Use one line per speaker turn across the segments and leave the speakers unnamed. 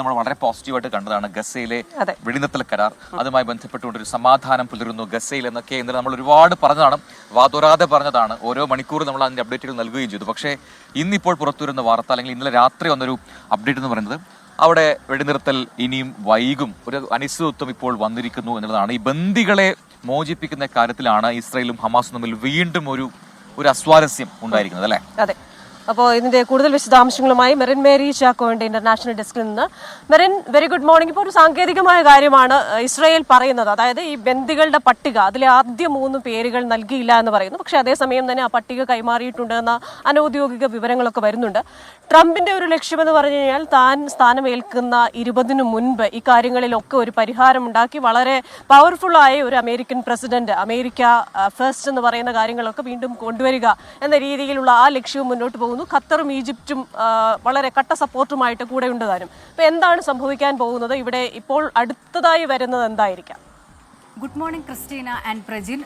നമ്മൾ വളരെ പോസിറ്റീവായിട്ട് കണ്ടതാണ് ഗസയിലെ. വെടിനിർത്തൽ കരാർ. അതുമായി ബന്ധപ്പെട്ടുകൊണ്ട് ഒരു സമാധാനം പുലരുന്നു ഗസയിൽ എന്നൊക്കെ ഇന്നലെ നമ്മൾ ഒരുപാട് പറഞ്ഞതാണ്. വാതോരാതെ പറഞ്ഞതാണ്. ഓരോ മണിക്കൂറും നമ്മൾ അതിന്റെ അപ്ഡേറ്റുകൾ നൽകുകയും ചെയ്തു. പക്ഷേ ഇന്നിപ്പോൾ പുറത്തുവരുന്ന വാർത്ത അല്ലെങ്കിൽ ഇന്നലെ രാത്രി വന്നൊരു അപ്ഡേറ്റ് എന്ന് പറയുന്നത് അവിടെ വെടിനിർത്തൽ ഇനിയും വൈകും. ഒരു അനിശ്ചിതത്വം ഇപ്പോൾ വന്നിരിക്കുന്നു എന്നുള്ളതാണ്. ഈ ബന്ദികളെ മോചിപ്പിക്കുന്ന കാര്യത്തിലാണ് ഇസ്രയേലും ഹമാസും തമ്മിൽ വീണ്ടും ഒരു ഒരു അസ്വാരസ്യം ഉണ്ടായിരിക്കുന്നത് അല്ലേ?
അതെ. അപ്പോൾ ഇതിന്റെ കൂടുതൽ വിശദാംശങ്ങളുമായി മെറിൻ മേരി ചാക്കോയുടെ ഇന്റർനാഷണൽ ഡെസ്കിൽ നിന്ന്. മെറിൻ വെരി ഗുഡ് മോർണിംഗ് ഇപ്പോൾ ഒരു സാങ്കേതികമായ കാര്യമാണ് ഇസ്രായേൽ പറയുന്നത്. അതായത് ഈ ബന്ദികളുടെ പട്ടിക അതിലെ ആദ്യ മൂന്ന് പേരുകൾ നൽകിയില്ല എന്ന് പറയുന്നു. പക്ഷേ അതേസമയം തന്നെ ആ പട്ടിക കൈമാറിയിട്ടുണ്ട് എന്ന അനൌദ്യോഗിക വിവരങ്ങളൊക്കെ വരുന്നുണ്ട്. ട്രംപിന്റെ ഒരു ലക്ഷ്യമെന്ന് പറഞ്ഞു കഴിഞ്ഞാൽ താൻ സ്ഥാനമേൽക്കുന്ന ഇരുപതിനു മുൻപ് ഈ കാര്യങ്ങളിലൊക്കെ ഒരു പരിഹാരം ഉണ്ടാക്കി വളരെ പവർഫുൾ ആയ ഒരു അമേരിക്കൻ പ്രസിഡന്റ് അമേരിക്ക ഫസ്റ്റ് എന്ന് പറയുന്ന കാര്യങ്ങളൊക്കെ വീണ്ടും കൊണ്ടുവരിക എന്ന രീതിയിലുള്ള ആ ലക്ഷ്യവും മുന്നോട്ട് പോകുന്നു. ഖത്തറും ഈജിപ്തും വളരെ കട്ട സപ്പോർട്ടുമായിട്ട് കൂടെ ഉണ്ട് താനും അപ്പൊ എന്താണ് സംഭവിക്കാൻ പോകുന്നത്? ഇവിടെ ഇപ്പോൾ അടുത്തതായി വരുന്നത് എന്തായിരിക്കാം?
Good morning Christina and Prajin.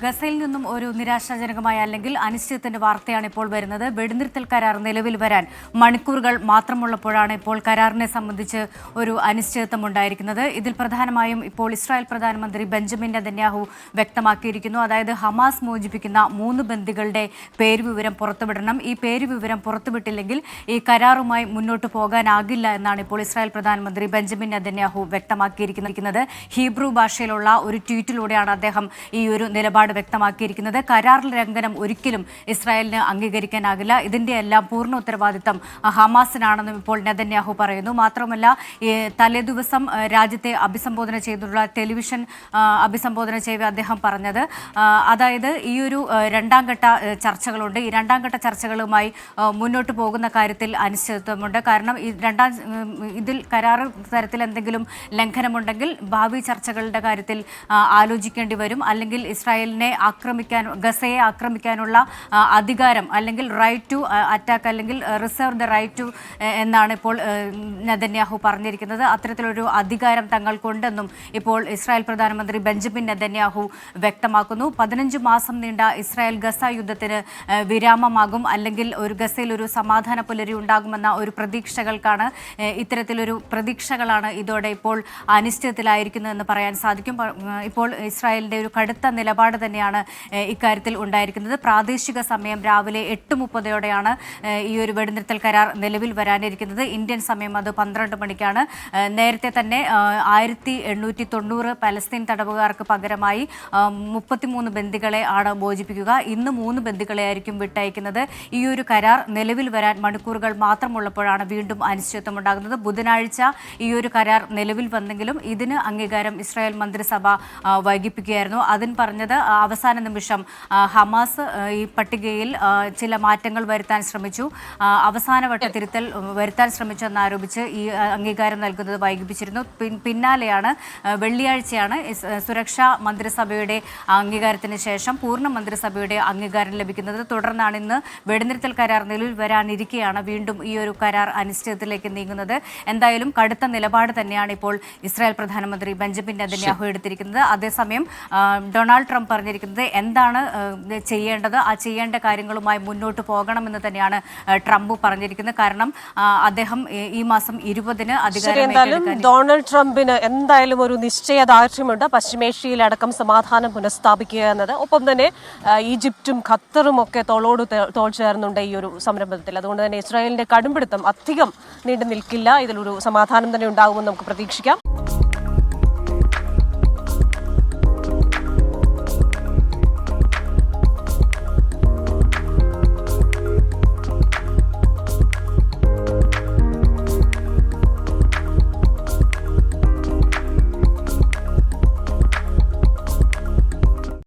ഗസയിൽ നിന്നും ഒരു നിരാശാജനകമായ അല്ലെങ്കിൽ അനിശ്ചിതത്തിന്റെ വാർത്തയാണ് ഇപ്പോൾ വരുന്നത്. വെടിനിർത്തൽ കരാർ നിലവിൽ വരാൻ മണിക്കൂറുകൾ മാത്രമുള്ളപ്പോഴാണ് ഇപ്പോൾ കരാറിനെ സംബന്ധിച്ച് ഒരു അനിശ്ചിതത്വം ഉണ്ടായിരിക്കുന്നത്. ഇതിൽ പ്രധാനമായും ഇപ്പോൾ ഇസ്രായേൽ പ്രധാനമന്ത്രി ബെഞ്ചമിൻ നെതന്യാഹു വ്യക്തമാക്കിയിരിക്കുന്നു. അതായത് ഹമാസ് മോചിപ്പിക്കുന്ന മൂന്ന് ബന്ദികളുടെ പേരുവിവരം പുറത്തുവിടണം. ഈ പേരുവിവരം പുറത്തുവിട്ടില്ലെങ്കിൽ ഈ കരാറുമായി മുന്നോട്ട് പോകാനാകില്ല എന്നാണ് ഇപ്പോൾ ഇസ്രായേൽ പ്രധാനമന്ത്രി ബെഞ്ചമിൻ നെതന്യാഹു വ്യക്തമാക്കിയിരിക്കുന്നത്. ഹീബ്രു ഭാഷയിലുള്ള ഒരു ട്വീറ്റിലൂടെയാണ് അദ്ദേഹം ഈ ഒരു നിലപാട് വ്യക്തമാക്കിയിരിക്കുന്നത്. കരാർ ലംഘനം ഒരിക്കലും ഇസ്രായേലിന് അംഗീകരിക്കാനാകില്ല. ഇതിന്റെ എല്ലാം പൂർണ ഉത്തരവാദിത്തം ഹമാസിനാണെന്നും ഇപ്പോൾ നെതന്യാഹു പറയുന്നു. മാത്രമല്ല തലേദിവസം രാജ്യത്തെ അഭിസംബോധന ചെയ്തിട്ടുള്ള ടെലിവിഷൻ അഭിസംബോധന ചെയ്ത് അദ്ദേഹം പറഞ്ഞത്. അതായത് ഈ ഒരു രണ്ടാം ഘട്ട ചർച്ചകളുണ്ട്. ഈ രണ്ടാം ഘട്ട ചർച്ചകളുമായി മുന്നോട്ട് പോകുന്ന കാര്യത്തിൽ അനിശ്ചിതത്വമുണ്ട്. കാരണം ഈ രണ്ടാം ഇതിൽ കരാർ തരത്തിൽ എന്തെങ്കിലും ലംഘനമുണ്ടെങ്കിൽ ഭാവി ചർച്ചകളുടെ കാര്യത്തിൽ ആലോചിക്കേണ്ടി വരും. അല്ലെങ്കിൽ ഇസ്രായേലിനെ ആക്രമിക്കാൻ ഗസയെ ആക്രമിക്കാനുള്ള അധികാരം അല്ലെങ്കിൽ റൈറ്റ് ടു അറ്റാക്ക് അല്ലെങ്കിൽ റിസർവ് ദ റൈറ്റ് ടു എന്നാണ് ഇപ്പോൾ നെതന്യാഹു പറഞ്ഞിരിക്കുന്നത്. അത്തരത്തിലൊരു അധികാരം തങ്ങൾക്കുണ്ടെന്നും ഇപ്പോൾ ഇസ്രായേൽ പ്രധാനമന്ത്രി ബെഞ്ചമിൻ നെതന്യാഹു വ്യക്തമാക്കുന്നു. പതിനഞ്ച് മാസം നീണ്ട ഇസ്രായേൽ ഗസ യുദ്ധത്തിന് വിരാമമാകും. അല്ലെങ്കിൽ ഒരു ഗസയിൽ ഒരു സമാധാന പുലരി ഉണ്ടാകുമെന്ന ഒരു പ്രതീക്ഷകൾക്കാണ് ഇത്തരത്തിലൊരു പ്രതീക്ഷകളാണ് ഇതോടെ ഇപ്പോൾ അനിശ്ചിതത്തിലായിരിക്കുന്നതെന്ന് പറയാൻ സാധിക്കും. ഇപ്പോൾ ഇസ്രായേലിന്റെ ഒരു കടുത്ത നിലപാട് തന്നെയാണ് ഇക്കാര്യത്തിൽ ഉണ്ടായിരിക്കുന്നത്. പ്രാദേശിക സമയം രാവിലെ എട്ട് മുപ്പതോടെയാണ് ഈ ഒരു വെടിനിർത്തൽ കരാർ നിലവിൽ വരാനിരിക്കുന്നത്. ഇന്ത്യൻ സമയം അത് പന്ത്രണ്ട് മണിക്കാണ്. നേരത്തെ തന്നെ ആയിരത്തി എണ്ണൂറ്റി തൊണ്ണൂറ് പലസ്തീൻ തടവുകാർക്ക് പകരമായി മുപ്പത്തിമൂന്ന് ബന്ദികളെ ആണ് മോചിപ്പിക്കുക. ഇന്ന് മൂന്ന് ബന്ദികളെ ആയിരിക്കും വിട്ടയക്കുന്നത്. ഈ ഒരു കരാർ നിലവിൽ വരാൻ മണിക്കൂറുകൾ മാത്രമുള്ളപ്പോഴാണ് വീണ്ടും അനിശ്ചിതത്വം ഉണ്ടാകുന്നത്. ബുധനാഴ്ച ഈ ഒരു കരാർ നിലവിൽ വന്നെങ്കിലും ഇതിന് അംഗീകാരം ഇസ്രായേൽ മന്ത്രിസഭ വൈകിപ്പിക്കുകയായിരുന്നു. അതിന് പറഞ്ഞത് അവസാന നിമിഷം ഹമാസ് ഈ പട്ടികയിൽ ചില മാറ്റങ്ങൾ വരുത്താൻ ശ്രമിച്ചു. അവസാനവട്ട തിരുത്തൽ വരുത്താൻ ശ്രമിച്ചു എന്നാരോപിച്ച് ഈ അംഗീകാരം നൽകുന്നത് വൈകിപ്പിച്ചിരുന്നു. പിന്നാലെയാണ് വെള്ളിയാഴ്ചയാണ് സുരക്ഷാ മന്ത്രിസഭയുടെ അംഗീകാരത്തിന് ശേഷം പൂർണ മന്ത്രിസഭയുടെ അംഗീകാരം ലഭിക്കുന്നത്. തുടർന്നാണ് ഇന്ന് വെടിനിർത്തൽ കരാർ നിലവിൽ വരാനിരിക്കെയാണ് വീണ്ടും ഈ ഒരു കരാർ അനിശ്ചിതത്തിലേക്ക് നീങ്ങുന്നത്. എന്തായാലും കടുത്ത നിലപാട് തന്നെയാണ് ഇപ്പോൾ ഇസ്രായേൽ പ്രധാനമന്ത്രി ബെഞ്ചമിൻ നെതന്യാഹു എടുത്തിരിക്കുന്നത്. അതേസമയം ആ, ഡൊണാൾഡ് ട്രംപ് പറഞ്ഞിരിക്കുന്നത് എന്താണ് ചെയ്യേണ്ടത്? ആ ചെയ്യേണ്ട കാര്യങ്ങളുമായി മുന്നോട്ട് പോകണമെന്ന് തന്നെയാണ് ട്രംപ് പറഞ്ഞിരിക്കുന്നത്. കാരണം അദ്ദേഹം ഈ- മാസം ഇരുപതിന് അധികാരം
ഡൊണാൾഡ് ട്രംപിന് എന്തായാലും ഒരു നിശ്ചയദാർഢ്യമുണ്ട് പശ്ചിമേഷ്യയിലടക്കം സമാധാനം പുനഃസ്ഥാപിക്കുക എന്നത്. ഒപ്പം തന്നെ ഈജിപ്തും ഖത്തറും ഒക്കെ തോളോട് തോൾ ചേർന്നുണ്ട് ഈ ഒരു സംരംഭത്തിൽ. അതുകൊണ്ട് തന്നെ ഇസ്രായേലിന്റെ കടുംപിടുത്തം അധികം നീണ്ടു നിൽക്കില്ല ഇതിലൊരു സമാധാനം തന്നെ ഉണ്ടാകുമെന്ന് നമുക്ക് പ്രതീക്ഷിക്കാം.